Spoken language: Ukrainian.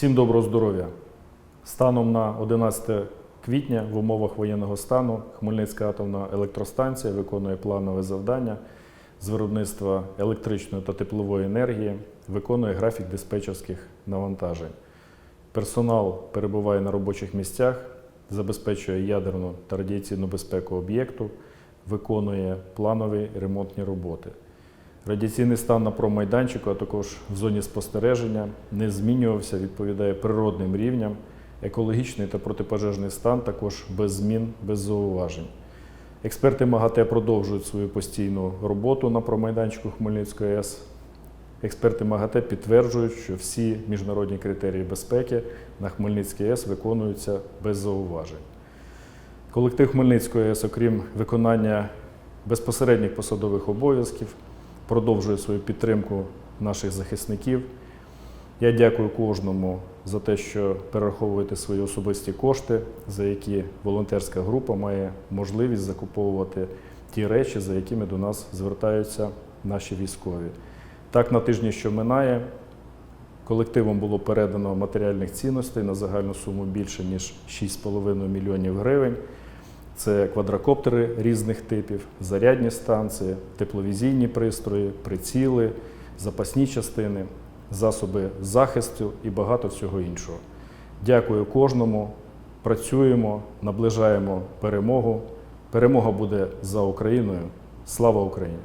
Всім доброго здоров'я! Станом на 11 квітня в умовах воєнного стану Хмельницька атомна електростанція виконує планове завдання з виробництва електричної та теплової енергії, виконує графік диспетчерських навантажень. Персонал перебуває на робочих місцях, забезпечує ядерну та радіаційну безпеку об'єкту, виконує планові ремонтні роботи. Радіаційний стан на промайданчику, а також в зоні спостереження не змінювався, відповідає природним рівням. Екологічний та протипожежний стан також без змін, без зауважень. Експерти МАГАТЕ продовжують свою постійну роботу на промайданчику Хмельницької АЕС. Експерти МАГАТЕ підтверджують, що всі міжнародні критерії безпеки на Хмельницькій АЕС виконуються без зауважень. Колектив Хмельницької АЕС, окрім виконання безпосередніх посадових обов'язків, продовжує свою підтримку наших захисників. Я дякую кожному за те, що перераховуєте свої особисті кошти, за які волонтерська група має можливість закуповувати ті речі, за якими до нас звертаються наші військові. Так, на тижні, що минає, колективом було передано матеріальних цінностей на загальну суму більше ніж 6,5 мільйонів гривень. Це квадрокоптери різних типів, зарядні станції, тепловізійні пристрої, приціли, запасні частини, засоби захисту і багато всього іншого. Дякую кожному. Працюємо, наближаємо перемогу. Перемога буде за Україною. Слава Україні!